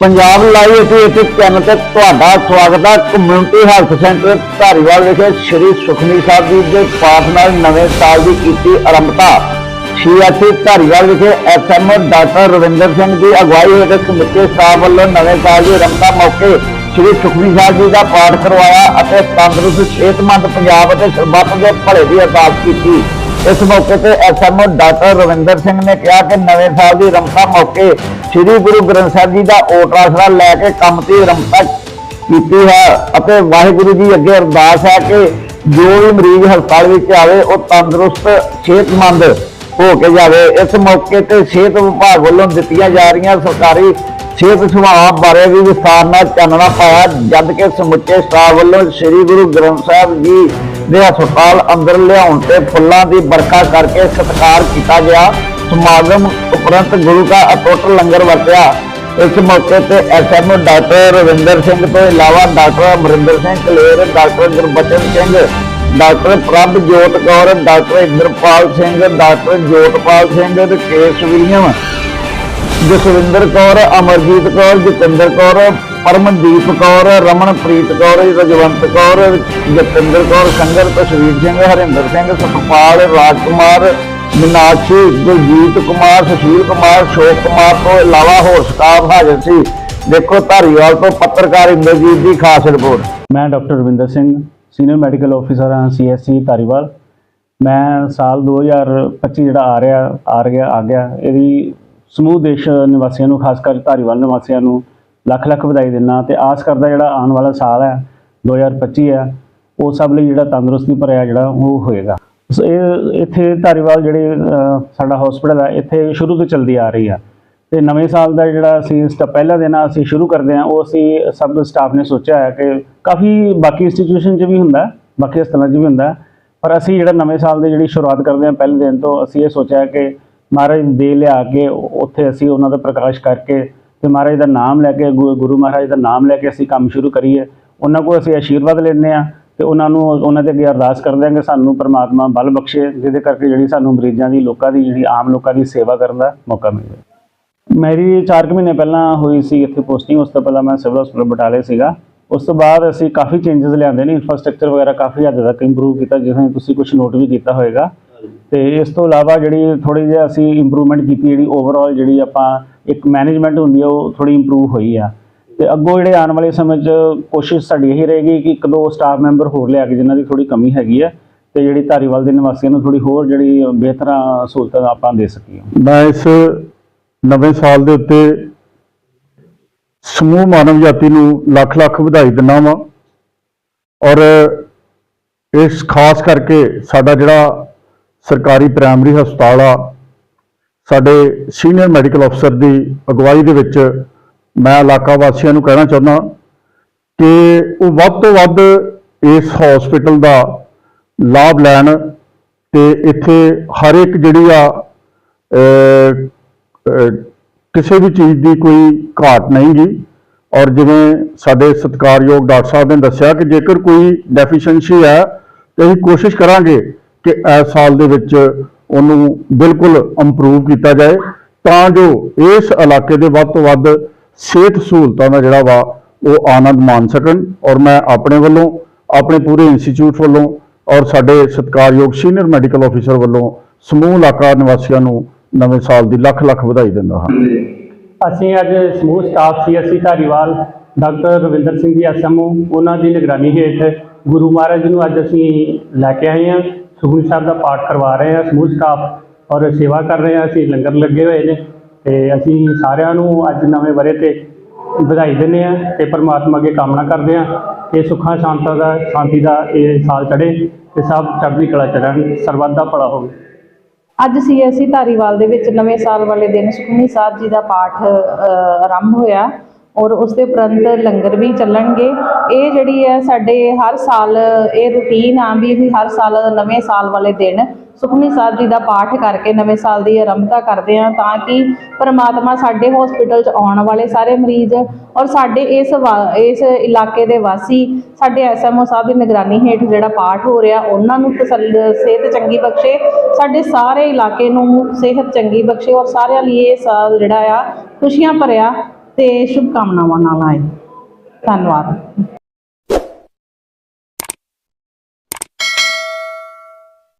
Punjab live ਅਤੇ ਇੱਥੇ channel ਤੇ ਤੁਹਾਡਾ ਸਵਾਗਤ ਹੈ ਕਮਿਊਨਿਟੀ ਹੈਲਥ ਸੈਂਟਰ ਧਾਰੀਵਾਲ ਵਿਖੇ ਸ੍ਰੀ ਸੁਖਮਨੀ ਸਾਹਿਬ ਜੀ ਦੇ ਪਾਠ ਨਾਲ ਨਵੇਂ ਸਾਲ ਦੀ ਕੀਤੀ ਆਰੰਭਤਾ। ਸੀਐਸਸੀ ਧਾਰੀਵਾਲ ਵਿਖੇ ਐਸਐਮਓ ਡਾਕਟਰ ਰਵਿੰਦਰ ਸਿੰਘ ਦੀ ਅਗਵਾਈ ਹੇਠ ਸਮੁੱਚੇ ਸਾਹਿਬ ਵੱਲੋਂ ਨਵੇਂ ਸਾਲ ਦੀ ਆਰੰਭਤਾ ਮੌਕੇ ਸ੍ਰੀ ਸੁਖਮਨੀ ਸਾਹਿਬ ਜੀ ਦਾ ਪਾਠ ਕਰਵਾਇਆ ਅਤੇ ਤੰਦਰੁਸਤ ਸਿਹਤਮੰਦ ਪੰਜਾਬ ਅਤੇ ਸਰਬੱਤ ਦੇ ਭਲੇ ਦੀ ਅਰਦਾਸ ਕੀਤੀ। ਇਸ ਮੌਕੇ ਤੇ ਐਸਐਮਓ ਡਾਕਟਰ ਰਵਿੰਦਰ ਸਿੰਘ ਨੇ ਕਿਹਾ ਕਿ ਨਵੇਂ ਸਾਲ ਦੀ ਰਮਤਾ ਮੌਕੇ ਸ੍ਰੀ ਗੁਰੂ ਗ੍ਰੰਥ ਸਾਹਿਬ ਜੀ ਦਾ ਓਟ ਆਸਰਾ ਲੈ ਕੇ ਕੰਮ ਦੀ ਰਮਤਾ ਕੀਤੀ ਹੈ ਅਤੇ ਵਾਹਿਗੁਰੂ ਜੀ ਅੱਗੇ ਅਰਦਾਸ ਹੈ ਕਿ ਜੋ ਵੀ ਮਰੀਜ਼ ਹਸਪਤਾਲ ਵਿੱਚ ਆਵੇ, ਉਹ ਤੰਦਰੁਸਤ, ਸਿਹਤਮੰਦ ਹੋ ਕੇ ਜਾਵੇ। ਇਸ ਮੌਕੇ ਤੇ ਸਿਹਤ ਵਿਭਾਗ ਵੱਲੋਂ ਦਿੱਤੀਆਂ ਜਾ ਰਹੀਆਂ ਸਰਕਾਰੀ ਸਿਹਤ ਸੁਭਾਵਾਂ ਬਾਰੇ ਵੀ ਵਿਸਥਾਰ ਨਾਲ ਚਾਨਣਾ ਪਾਇਆ, ਜਦ ਕਿ ਸਮੁੱਚੇ ਸਟਾਫ ਵੱਲੋਂ ਸ੍ਰੀ ਗੁਰੂ ਗ੍ਰੰਥ ਸਾਹਿਬ ਜੀ ਦੇ ਹਸਪਤਾਲ ਅੰਦਰ ਲਿਆਉਣ ਤੇ ਫੁੱਲਾਂ ਦੀ ਵਰਖਾ ਕਰਕੇ ਸਤਿਕਾਰ ਕੀਤਾ ਗਿਆ। ਸਮਾਗਮ ਉਪਰੰਤ ਗੁਰੂ ਦਾ ਅਟੁੱਟ ਲੰਗਰ ਵਰਤਿਆ। ਇਸ ਮੌਕੇ ਤੇ ਐਸਐਮਓ ਡਾਕਟਰ ਰਵਿੰਦਰ ਸਿੰਘ ਤੋਂ ਇਲਾਵਾ doctor Amarinder Singh Kaler, doctor Gurbachan Singh, doctor Prabh Jot Kaur, doctor Inderpal Singh, doctor Jotpal Singh ਤੇ ਕੇਸ ਵਿਲੀਅਮ ਜਸਵਿੰਦਰ ਕੌਰ, ਅਮਰਜੀਤ ਕੌਰ, ਜਤਿੰਦਰ ਕੌਰ ਪਰਮਜੀਤ ਕੌਰ, ਰਮਨਪ੍ਰੀਤ ਕੌਰ, ਰਜਵੰਤ ਕੌਰ, ਜਤਿੰਦਰ ਕੌਰ, ਸੰਗਰ ਤਸਵੀਰ ਸਿੰਘ, ਹਰਿੰਦਰ ਸਿੰਘ ਸਤਪਾਲ ਰਾਜਕੁਮਾਰ, ਮੀਨਾਕਸ਼ੀ, ਗੁਰਜੀਤ ਕੁਮਾਰ, ਸੁਸ਼ੀਲ ਕੁਮਾਰ ਸ਼ੋਕ ਕੁਮਾਰ ਤੋਂ ਇਲਾਵਾ ਹੋਰ ਸਟਾਫ ਹਾਜ਼ਰ ਸੀ। ਦੇਖੋ ਧਾਰੀਵਾਲ ਤੋਂ ਪੱਤਰਕਾਰ ਇੰਦਰਜੀਤ ਦੀ ਖਾਸ ਰਿਪੋਰਟ। ਮੈਂ doctor Ravinder Singh, senior medical officer ਹਾਂ, ਸੀਐਸਸੀ ਧਾਰੀਵਾਲ। ਮੈਂ ਸਾਲ 2025 ਜਿਹੜਾ ਆ ਰਿਹਾ, ਆ ਗਿਆ ਆ ਗਿਆ, ਇਹਦੀ ਸਮੂਹ ਦੇਸ਼ ਨਿਵਾਸੀਆਂ ਨੂੰ, ਖਾਸ ਕਰ ਧਾਰੀਵਾਲ ਨਿਵਾਸੀਆਂ ਨੂੰ ਲੱਖ ਲੱਖ ਵਧਾਈ ਦਿੰਦਾ ਤੇ ਆਸ ਕਰਦਾ ਜਿਹੜਾ ਆਉਣ ਵਾਲਾ ਸਾਲ ਹੈ 2025 ਹੈ, ਉਹ ਸਭ ਲਈ ਜਿਹੜਾ ਤੰਦਰੁਸਤੀ ਭਰਿਆ ਜਿਹੜਾ ਉਹ ਹੋਏਗਾ। ਸੋ ਇਹ ਇੱਥੇ ਧਾਰੀਵਾਲ ਜਿਹੜੇ ਸਾਡਾ ਹਸਪੀਟਲ ਹੈ, ਇੱਥੇ ਸ਼ੁਰੂ ਤੋਂ ਚੱਲਦੀ ਆ ਰਹੀ ਆ। ਤੇ ਨਵੇਂ ਸਾਲ ਦਾ ਜਿਹੜਾ ਅਸੀਂ ਇਸ ਪਹਿਲਾ ਦਿਨ ਅਸੀਂ ਸ਼ੁਰੂ ਕਰਦੇ ਹਾਂ, ਉਹ ਅਸੀਂ ਸਭ ਸਟਾਫ ਨੇ ਸੋਚਿਆ ਹੈ ਕਿ ਕਾਫੀ ਬਾਕੀ ਇੰਸਟੀਟਿਊਸ਼ਨ 'ਚ ਵੀ ਹੁੰਦਾ ਬਾਕੀ ਹਸਪਤਾਲਾਂ 'ਚ ਵੀ ਹੁੰਦਾ ਪਰ ਅਸੀਂ ਜਿਹੜਾ ਨਵੇਂ ਸਾਲ ਦੀ ਜਿਹੜੀ ਸ਼ੁਰੂਆਤ ਕਰਦੇ ਹਾਂ ਪਹਿਲੇ ਦਿਨ ਤੋਂ, ਅਸੀਂ ਇਹ ਸੋਚਿਆ ਕਿ ਮਹਾਰਾਜ ਦੇ ਲਿਆ ਕੇ ਉੱਥੇ ਅਸੀਂ ਉਹਨਾਂ ਦਾ ਪ੍ਰਕਾਸ਼ ਕਰਕੇ ਤੇ ਮਹਾਰਾਜ ਦਾ ਨਾਮ ਲੈ ਕੇ, ਗੁ- ਗੁਰੂ ਮਹਾਰਾਜ ਦਾ ਨਾਮ ਲੈ ਕੇ ਅਸੀਂ ਕੰਮ ਸ਼ੁਰੂ ਕਰੀਏ। ਉਹਨਾਂ ਕੋਲ ਅਸੀਂ ਆਸ਼ੀਰਵਾਦ ਲੈਂਦੇ ਆ ਤੇ ਉਹਨਾਂ ਨੂੰ, ਉਹਨਾਂ ਦੇ ਅੱਗੇ ਅਰਦਾਸ ਕਰਦੇ ਹਾਂ ਕਿ ਸਾਨੂੰ ਪ੍ਰਮਾਤਮਾ ਬਲ ਬਖਸ਼ੇ, ਜਿਹਦੇ ਕਰਕੇ ਜਿਹੜੀ ਸਾਨੂੰ ਮਰੀਜ਼ਾਂ ਦੀ, ਲੋਕਾਂ ਦੀ, ਜਿਹੜੀ ਆਮ ਲੋਕਾਂ ਦੀ ਸੇਵਾ ਕਰਨ ਦਾ ਮੌਕਾ ਮਿਲੇ। ਮੇਰੀ 4 ਮਹੀਨੇ ਪਹਿਲਾਂ ਹੋਈ ਸੀ ਇੱਥੇ ਪੋਸਟਿੰਗ, ਉਸ ਤੋਂ ਪਹਿਲਾਂ ਮੈਂ ਸਿਵਲ ਹਸਪਤਾਲ ਬਟਾਲੇ ਸੀਗਾ। ਉਸ ਤੋਂ ਬਾਅਦ ਅਸੀਂ ਕਾਫੀ ਚੇਂਜਸ ਲਿਆਂਦੇ ਨੇ ਇਨਫਰਾਸਟ੍ਰਕਚਰ ਵਗੈਰਾ ਕਾਫੀ ਹੱਦ ਤੱਕ ਇੰਪਰੂਵ ਕੀਤਾ, ਜਿਵੇਂ ਤੁਸੀਂ ਕੁਝ ਨੋਟ ਵੀ ਕੀਤਾ ਹੋਵੇਗਾ ਤੇ ਇਸ ਤੋਂ ਇਲਾਵਾ ਜਿਹੜੀ ਥੋੜੀ ਜਿਹੀ ਅਸੀਂ ਇੰਪਰੂਵਮੈਂਟ ਕੀਤੀ, ਜਿਹੜੀ ਓਵਰਆਲ ਜਿਹੜੀ ਆਪਾਂ ਇੱਕ ਮੈਨੇਜਮੈਂਟ ਹੁੰਦੀ ਆ, ਉਹ ਥੋੜੀ ਇੰਪਰੂਵ ਹੋਈ ਆ। ਤੇ ਅੱਗੋਂ ਜਿਹੜੇ ਆਉਣ ਵਾਲੇ ਸਮੇਂ 'ਚ ਕੋਸ਼ਿਸ਼ ਸਾਡੀ ਇਹੀ ਰਹੇਗੀ ਕਿ ਇੱਕ ਦੋ ਸਟਾਫ ਮੈਂਬਰ ਹੋਰ ਲਿਆ ਕੇ ਜਿਨ੍ਹਾਂ ਦੀ ਥੋੜੀ ਕਮੀ ਹੈਗੀ ਆ, ਤੇ ਜਿਹੜੀ ਧਾਰੀਵਾਲ ਦੇ ਨਿਵਾਸੀਆਂ ਨੂੰ ਥੋੜੀ ਹੋਰ ਜਿਹੜੀ ਬਿਹਤਰ ਸਹੂਲਤਾਂ ਆਪਾਂ ਦੇ ਸਕੀਏ। ਮੈਂ ਇਸ ਨਵੇਂ ਸਾਲ ਦੇ ਉੱਤੇ ਸਮੂਹ ਮਾਨਵ ਜਾਤੀ ਨੂੰ ਲੱਖ ਲੱਖ ਵਧਾਈ ਦਿੰਦਾ ਵਾਂ। ਔਰ ਇਸ ਖਾਸ ਕਰਕੇ ਸਾਡਾ ਜਿਹੜਾ ਸਰਕਾਰੀ ਪ੍ਰਾਇਮਰੀ ਹਸਪਤਾਲ ਆ। ਸਾਡੇ ਸੀਨੀਅਰ ਮੈਡੀਕਲ ਅਫਸਰ ਦੀ ਅਗਵਾਈ ਦੇ ਵਿੱਚ ਮੈਂ ਇਲਾਕਾ ਵਾਸੀਆਂ ਨੂੰ ਕਹਿਣਾ ਚਾਹੁੰਦਾ ਕਿ ਉਹ ਵੱਧ ਤੋਂ ਵੱਧ ਇਸ ਹਸਪੀਟਲ ਦਾ ਲਾਭ ਲੈਣ ਤੇ ਇੱਥੇ ਹਰ ਇੱਕ ਜਿਹੜੀ ਆ ਕਿਸੇ ਵੀ ਚੀਜ਼ ਦੀ ਕੋਈ ਘਾਟ ਨਹੀਂ ਗੀ। ਔਰ ਜਿਵੇਂ ਸਾਡੇ ਸਤਿਕਾਰਯੋਗ ਡਾਕਟਰ ਸਾਹਿਬ ਨੇ ਦੱਸਿਆ ਕਿ ਜੇਕਰ ਕੋਈ ਡੈਫੀਸ਼ੀਐਂਸੀ ਹੈ ਤੇ ਅਸੀਂ ਕੋਸ਼ਿਸ਼ ਕਰਾਂਗੇ ਕਿ ਇਸ ਸਾਲ ਦੇ ਵਿੱਚ ਉਹਨੂੰ ਬਿਲਕੁਲ ਇੰਪਰੂਵ ਕੀਤਾ ਜਾਏ, ਤਾਂ ਜੋ ਇਸ ਇਲਾਕੇ ਦੇ ਵੱਧ ਤੋਂ ਵੱਧ ਸਿਹਤ ਸਹੂਲਤਾਂ ਦਾ ਜਿਹੜਾ ਵਾ ਉਹ ਆਨੰਦ ਮਾਣ ਸਕਣ। ਔਰ ਮੈਂ ਆਪਣੇ ਵੱਲੋਂ, ਆਪਣੇ ਪੂਰੇ ਇੰਸਟੀਚਿਊਟ ਵੱਲੋਂ ਔਰ ਸਾਡੇ ਸਤਿਕਾਰਯੋਗ ਸੀਨੀਅਰ ਮੈਡੀਕਲ ਅਫੀਸਰ ਵੱਲੋਂ ਸਮੂਹ ਇਲਾਕਾ ਨਿਵਾਸੀਆਂ ਨੂੰ ਨਵੇਂ ਸਾਲ ਦੀ ਲੱਖ ਲੱਖ ਵਧਾਈ ਦਿੰਦਾ ਹਾਂ। ਅਸੀਂ ਅੱਜ ਸਮੂਹ staff CSC Dhariwal, doctor Ravinder Singh ji SMO ਉਹਨਾਂ ਦੀ ਨਿਗਰਾਨੀ ਹੇਠ ਗੁਰੂ ਮਹਾਰਾਜ ਨੂੰ ਅੱਜ ਅਸੀਂ ਲੈ ਕੇ ਆਏ ਹਾਂ। ਸੁਖਮਨੀ ਸਾਹਿਬ ਦਾ ਪਾਠ ਕਰਵਾ ਰਹੇ ਹਾਂ ਸਮੂਹ ਸਟਾਫ ਔਰ ਸੇਵਾ ਕਰ ਰਹੇ ਹਾਂ, ਅਸੀਂ ਲੰਗਰ ਲੱਗੇ ਹੋਏ ਨੇ ਤੇ ਅਸੀਂ ਸਾਰਿਆਂ ਨੂੰ ਅੱਜ ਨਵੇਂ ਵਰੇ ਤੇ ਵਧਾਈ ਦਿੰਦੇ ਹਾਂ ਤੇ ਪਰਮਾਤਮਾ ਅੱਗੇ ਕਾਮਨਾ ਕਰਦੇ ਹਾਂ ਕਿ ਸੁੱਖਾਂ, ਸ਼ਾਂਤਾਂ ਦਾ, ਸ਼ਾਂਤੀ ਦਾ ਇਹ ਸਾਲ ਚੜੇ ਤੇ ਸਭ ਚੜ੍ਹਦੀ ਕਲਾ ਚ ਸਰਬੱਤ ਦਾ ਭਲਾ ਹੋਵੇ। ਅੱਜ ਸੀਐਸਸੀ ਧਾਰੀਵਾਲ ਦੇ ਵਿੱਚ ਨਵੇਂ ਸਾਲ ਵਾਲੇ ਦਿਨ, ਸੁਖਮਨੀ ਸਾਹਿਬ ਜੀ ਦਾ ਪਾਠ ਆਰੰਭ ਹੋਇਆ। ਔਰ ਉਸ ਦੇ ਉਪਰੰਤ ਲੰਗਰ ਵੀ ਚੱਲਣਗੇ। ਇਹ ਜਿਹੜੀ ਹੈ ਸਾਡੇ ਹਰ ਸਾਲ ਇਹ ਰੁਟੀਨ ਆ ਵੀ ਅਸੀਂ ਹਰ ਸਾਲ ਨਵੇਂ ਸਾਲ ਵਾਲੇ ਦਿਨ ਸੁਖਮਨੀ ਸਾਹਿਬ ਜੀ ਦਾ ਪਾਠ ਕਰਕੇ ਨਵੇਂ ਸਾਲ ਦੀ ਆਰੰਭਤਾ ਕਰਦੇ ਹਾਂ ਤਾਂ ਕਿ ਪਰਮਾਤਮਾ ਸਾਡੇ ਹਸਪੀਟਲ 'ਚ ਆਉਣ ਵਾਲੇ ਸਾਰੇ ਮਰੀਜ਼ ਔਰ ਸਾਡੇ ਇਸ ਵਾ- ਇਸ ਇਲਾਕੇ ਦੇ ਵਾਸੀ, ਸਾਡੇ ਐਸਐਮਓ ਸਾਹਿਬ ਦੀ ਨਿਗਰਾਨੀ ਹੇਠ ਜਿਹੜਾ ਪਾਠ ਹੋ ਰਿਹਾ, ਉਹਨਾਂ ਨੂੰ ਤਸੱਲ, ਸਿਹਤ ਚੰਗੀ ਬਖਸ਼ੇ, ਸਾਡੇ ਸਾਰੇ ਇਲਾਕੇ ਨੂੰ ਸਿਹਤ ਚੰਗੀ ਬਖਸ਼ੇ ਔਰ ਸਾਰਿਆਂ ਲਈ ਇਹ ਸਾਲ ਜਿਹੜਾ ਆ ਖੁਸ਼ੀਆਂ ਭਰਿਆ ਤੇ ਸ਼ੁਭਕਾਮਨਾਵਾਂ ਨਾਲ ਆਏ। ਧੰਨਵਾਦ।